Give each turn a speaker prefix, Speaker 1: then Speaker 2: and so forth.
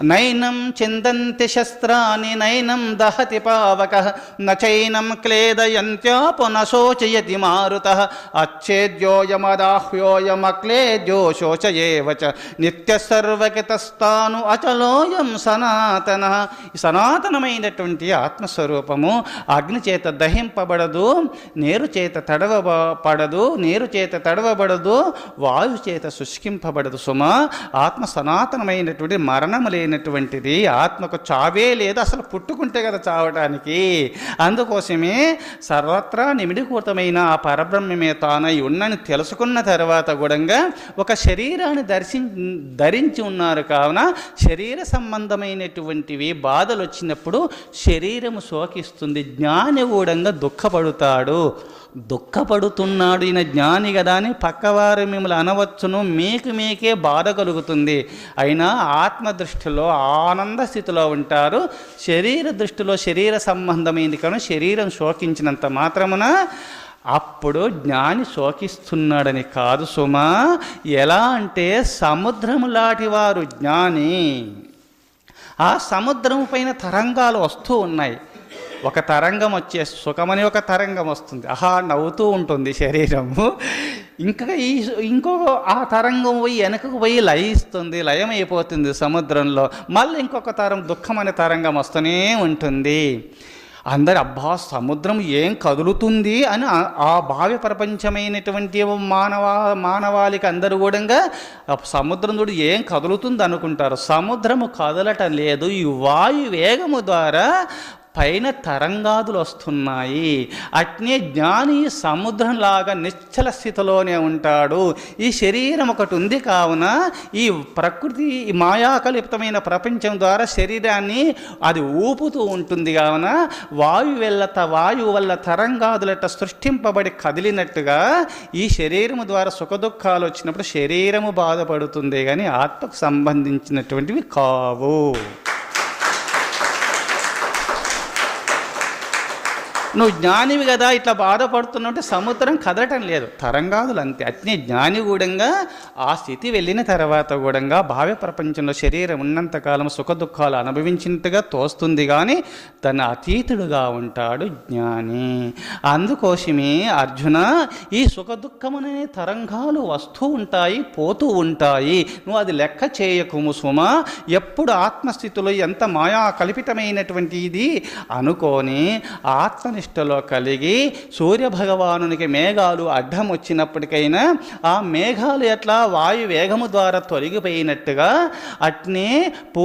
Speaker 1: నైనం చిందంతి శస్త్రాన్ని నైనం దహతి పావక నైనం క్లేదయంత్యాపు నశోచయతి మారుత అచ్చేద్యోయమదాహ్యోయమక్లేద్యో శోచయేవ నిత్యసర్వకితస్థాను అచలోయం సనాతన. సనాతనమైనటువంటి ఆత్మస్వరూపము అగ్ని చేత దహింపబడదు నేరు చేత తడవ పడదు నీరు చేత తడవబడదు వాయు చేత శుష్కింపబడదు సుమ. ఆత్మ సనాతనమైనటువంటి మరణం లేనటువంటిది ఆత్మకు చావే లేదు అసలు పుట్టుకుంటే కదా చావటానికి. అందుకోసమే సర్వత్రా నిమిడికూతమైన ఆ పరబ్రహ్మమే తానై ఉన్నని తెలుసుకున్న తర్వాత కూడా ఒక శరీరాన్ని దర్శి ధరించి ఉన్నారు కావున శరీర సంబంధమైనటువంటివి బాధలు వచ్చినప్పుడు శరీరము శోకిస్తుంది జ్ఞాని కూడా దుఃఖపడుతాడు. దుఃఖపడుతున్నాడు. ఈయన జ్ఞాని కదా అని పక్కవారు మిమ్మల్ని అనవచ్చును. మీకు మీకే బాధ కలుగుతుంది. అయినా ఆత్మ దృష్టిలో ఆనంద స్థితిలో ఉంటారు. శరీర దృష్టిలో శరీర సంబంధమైంది కానీ శరీరం శోకించినంత మాత్రమున అప్పుడు జ్ఞాని శోకిస్తున్నాడని కాదు సుమా. ఎలా అంటే సముద్రం లాంటి వారు జ్ఞాని. ఆ సముద్రం పైన తరంగాలు వస్తూ ఉన్నాయి. ఒక తరంగం వచ్చే సుఖమని ఒక తరంగం వస్తుంది. ఆహా నవ్వుతూ ఉంటుంది శరీరము. ఇంకా ఈ ఇంకో ఆ తరంగం పోయి వెనకకు పోయి లయిస్తుంది లయమైపోతుంది సముద్రంలో. మళ్ళీ ఇంకొక తరం దుఃఖం అనే తరంగం వస్తూనే ఉంటుంది. అందరు అబ్బా సముద్రం ఏం కదులుతుంది అని ఆ- భావ్య ప్రపంచమైనటువంటి మానవ మానవాళికి అందరూ కూడా సముద్రం చూడు ఏం కదులుతుంది అనుకుంటారు. సముద్రము కదలటం లేదు. ఈ వాయు వేగము ద్వారా పైన తరంగాదులు వస్తున్నాయి. అట్నే జ్ఞాని సముద్రంలాగా నిశ్చల స్థితిలోనే ఉంటాడు. ఈ శరీరం ఒకటి ఉంది కావున ఈ ప్రకృతి ఈ మాయాకలిప్తమైన ప్రపంచం ద్వారా శరీరాన్ని అది ఊపుతూ ఉంటుంది కావున వాయు వెళ్ళత వాయువు వల్ల తరంగాదులట సృష్టింపబడి కదిలినట్టుగా ఈ శరీరము ద్వారా సుఖదుఖాలు వచ్చినప్పుడు శరీరము బాధపడుతుంది కానీ ఆత్మకు సంబంధించినటువంటివి కావు. నువ్వు జ్ఞానివి కదా ఇట్లా బాధపడుతున్నట్టు సముద్రం కదలటం లేదు. తరంగాదులు అంతే. అట్నే జ్ఞాని కూడంగా ఆ స్థితి వెళ్ళిన తర్వాత కూడంగా భావ్య ప్రపంచంలో శరీరం ఉన్నంతకాలం సుఖ దుఃఖాలు అనుభవించినట్టుగా తోస్తుంది కానీ తన అతీతుడుగా ఉంటాడు జ్ఞాని. అందుకోసమే అర్జున ఈ సుఖ దుఃఖమనే తరంగాలు వస్తూ ఉంటాయి పోతూ ఉంటాయి. నువ్వు అది లెక్క చేయకుము సుమ ఎప్పుడు ఆత్మస్థితిలో ఎంత మాయా కల్పితమైనటువంటి ఇది అనుకొని ఆత్మనిష్టలో కలిగి సూర్యభగవానునికి మేఘాలు అడ్డం వచ్చినప్పటికైనా ఆ మేఘాలు ఎట్లా వాయు వేగము ద్వారా తొలగిపోయినట్టుగా అట్నే పూ